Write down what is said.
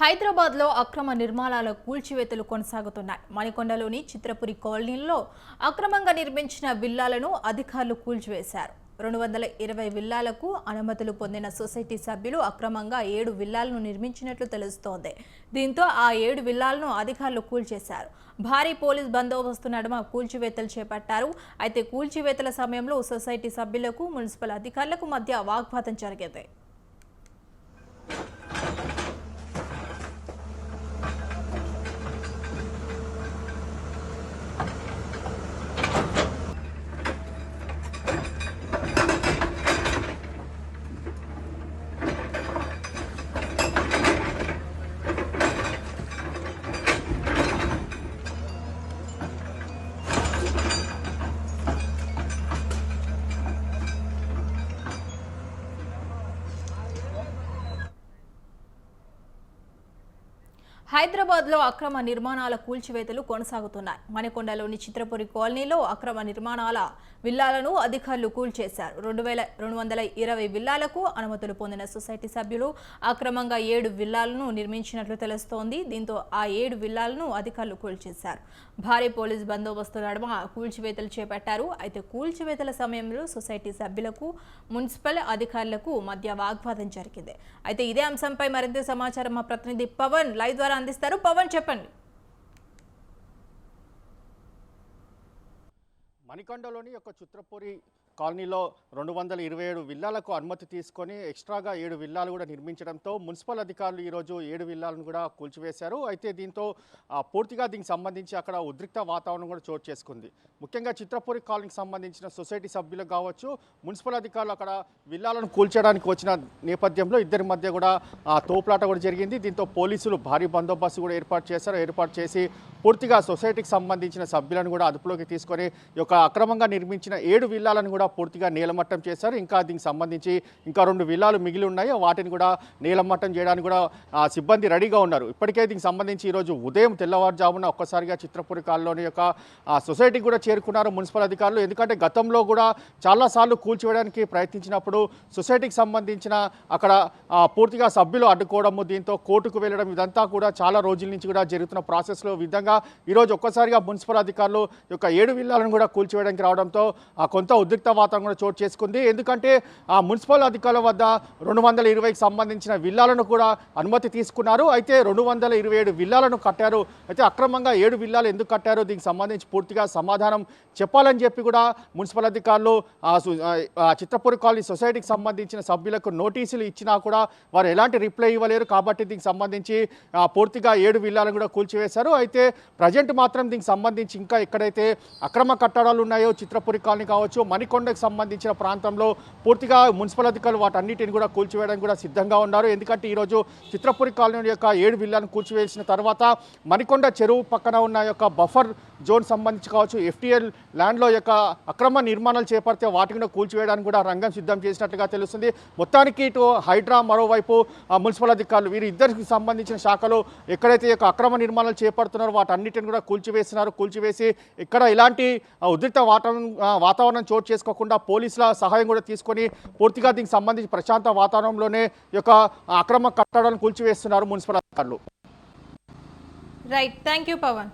హైదరాబాద్లో అక్రమ నిర్మాణాల కూల్చివేతలు కొనసాగుతున్నాయి. మణికొండలోని చిత్రపురి కాలనీలో అక్రమంగా నిర్మించిన విల్లాలను అధికారులు కూల్చివేశారు. రెండు వందల ఇరవై విల్లాలకు అనుమతులు పొందిన సొసైటీ సభ్యులు అక్రమంగా ఏడు విల్లాలను నిర్మించినట్లు తెలుస్తోంది. దీంతో ఆ ఏడు విల్లాలను అధికారులు కూల్చేశారు. భారీ పోలీస్ బందోబస్తు నడుమ కూల్చివేతలు చేపట్టారు. అయితే కూల్చివేతల సమయంలో సొసైటీ సభ్యులకు మున్సిపల్ అధికారులకు మధ్య వాగ్వాదం జరిగింది. హైదరాబాద్లో అక్రమ నిర్మాణాల కూల్చివేతలు కొనసాగుతున్నాయి. మణికొండలోని చిత్రపురి కాలనీలో అక్రమ నిర్మాణాల విల్లాలను అధికారులు కూల్చేశారు. రెండు వేల రెండు వందల ఇరవై విల్లాలకు అనుమతులు పొందిన సొసైటీ సభ్యులు అక్రమంగా ఏడు విల్లాలను నిర్మించినట్లు తెలుస్తోంది. దీంతో ఆ ఏడు విల్లాలను అధికారులు కూల్చేశారు. భారీ పోలీస్ బందోబస్తు నడుమ కూల్చివేతలు చేపట్టారు. అయితే కూల్చివేతల సమయంలో సొసైటీ సభ్యులకు మున్సిపల్ అధికారులకు మధ్య వాగ్వాదం జరిగింది. అయితే ఇదే అంశంపై మరింత సమాచారం మా ప్రతినిధి పవన్ లైవ్ ద్వారా అందిస్తారు. పవన్ చెప్పండి. మణికొండలోని ఒక చిత్రపూరి కాలనీలో రెండు వందల ఇరవై ఏడు విల్లాలకు అనుమతి తీసుకొని ఎక్స్ట్రాగా ఏడు విల్లాలు కూడా నిర్మించడంతో మున్సిపల్ అధికారులు ఈరోజు ఏడు విల్లాలను కూడా కూల్చివేశారు. అయితే దీంతో పూర్తిగా దీనికి సంబంధించి అక్కడ ఉద్రిక్త వాతావరణం కూడా చోటు చేసుకుంది. ముఖ్యంగా చిత్రపూరి కాలనీకి సంబంధించిన సొసైటీ సభ్యులకు కావచ్చు మున్సిపల్ అధికారులు అక్కడ విల్లాలను కూల్చడానికి వచ్చిన నేపథ్యంలో ఇద్దరి మధ్య కూడా తోపులాట కూడా జరిగింది. దీంతో పోలీసులు భారీ బందోబస్తు కూడా ఏర్పాటు చేశారు. ఏర్పాటు చేసి పూర్తిగా సొసైటీకి సంబంధించిన సభ్యులను కూడా అదుపులోకి తీసుకొని యొక్క అక్రమంగా నిర్మించిన ఏడు విల్లాలను కూడా పూర్తిగా నీలమట్టం చేశారు. ఇంకా దీనికి సంబంధించి ఇంకా రెండు విల్లాలు మిగిలి ఉన్నాయి. వాటిని కూడా నీలమట్టం చేయడానికి కూడా సిబ్బంది రెడీగా ఉన్నారు. ఇప్పటికే దీనికి సంబంధించి ఈరోజు ఉదయం తెల్లవారుజామున ఒక్కసారిగా చిత్రపురి కాలనీ యొక్క సొసైటీకి కూడా చేరుకున్నారు మున్సిపల్ అధికారులు. ఎందుకంటే గతంలో కూడా చాలాసార్లు కూల్చివేయడానికి ప్రయత్నించినప్పుడు సొసైటీకి సంబంధించిన అక్కడ పూర్తిగా సభ్యులు అడ్డుకోవడము దీంతో కోర్టుకు వెళ్ళడం ఇదంతా కూడా చాలా రోజుల నుంచి కూడా జరుగుతున్న ప్రాసెస్లో విధంగా ఈరోజు ఒక్కసారిగా మున్సిపల్ అధికారులు యొక్క ఏడు విల్లాలను కూడా కూల్చివేయడానికి రావడంతో ఆ, కొంత ఉద్రిక్త వాతావరణం కూడా చోటు చేసుకుంది. ఎందుకంటే ఆ మున్సిపల్ అధికారుల వద్ద రెండు వందల ఇరవైకి సంబంధించిన విల్లాలను కూడా అనుమతి తీసుకున్నారు. అయితే రెండు వందల ఇరవై ఏడు విల్లాలను కట్టారు. అయితే అక్రమంగా ఏడు విల్లాలు ఎందుకు కట్టారు? దీనికి సంబంధించి పూర్తిగా సమాధానం చెప్పాలని చెప్పి కూడా మున్సిపల్ అధికారులు ఆ కాలనీ సొసైటీకి సంబంధించిన సభ్యులకు నోటీసులు ఇచ్చినా కూడా వారు ఎలాంటి రిప్లై ఇవ్వలేరు. కాబట్టి దీనికి సంబంధించి పూర్తిగా ఏడు విల్లాలను కూడా కూల్చివేశారు. అయితే ప్రజెంట్ మాత్రం దీనికి సంబంధించి ఇంకా ఎక్కడైతే అక్రమ కట్టడాలు ఉన్నాయో చిత్రపురి కాలనీ కావచ్చు మణికొండకు సంబంధించిన ప్రాంతంలో పూర్తిగా మున్సిపల్ అధికారులు వాటన్నిటిని కూడా కూల్చివేయడానికి కూడా సిద్ధంగా ఉన్నారు. ఎందుకంటే ఈరోజు చిత్రపురి కాలనీ యొక్క ఏడు విల్లాను కూల్చివేసిన తర్వాత మణికొండ చెరువు పక్కన ఉన్న యొక్క బఫర్ జోన్ సంబంధించి కావచ్చు ఎఫ్టీఎల్ ల్యాండ్లో యొక్క అక్రమ నిర్మాణాలు చేపడితే వాటిని కూల్చివేయడానికి కూడా రంగం సిద్ధం చేసినట్లుగా తెలుస్తుంది. మొత్తానికి ఇటు హైడ్రా మరోవైపు మున్సిపల్ అధికారులు వీరి ఇద్దరికి సంబంధించిన శాఖలు ఎక్కడైతే యొక్క అక్రమ నిర్మాణాలు చేపడుతున్నారో వాటన్నిటిని కూడా కూల్చివేస్తున్నారు కూల్చివేసి ఇక్కడ ఇలాంటి ఉద్రిక్త వాతావరణం వాతావరణం చోటు చేసుకోకుండా పోలీసుల సహాయం కూడా తీసుకొని పూర్తిగా దీనికి సంబంధించి ప్రశాంత వాతావరణంలోనే యొక్క అక్రమ కట్టడాలను కూల్చివేస్తున్నారు మున్సిపల్ అధికారులు. Right thank you Pavan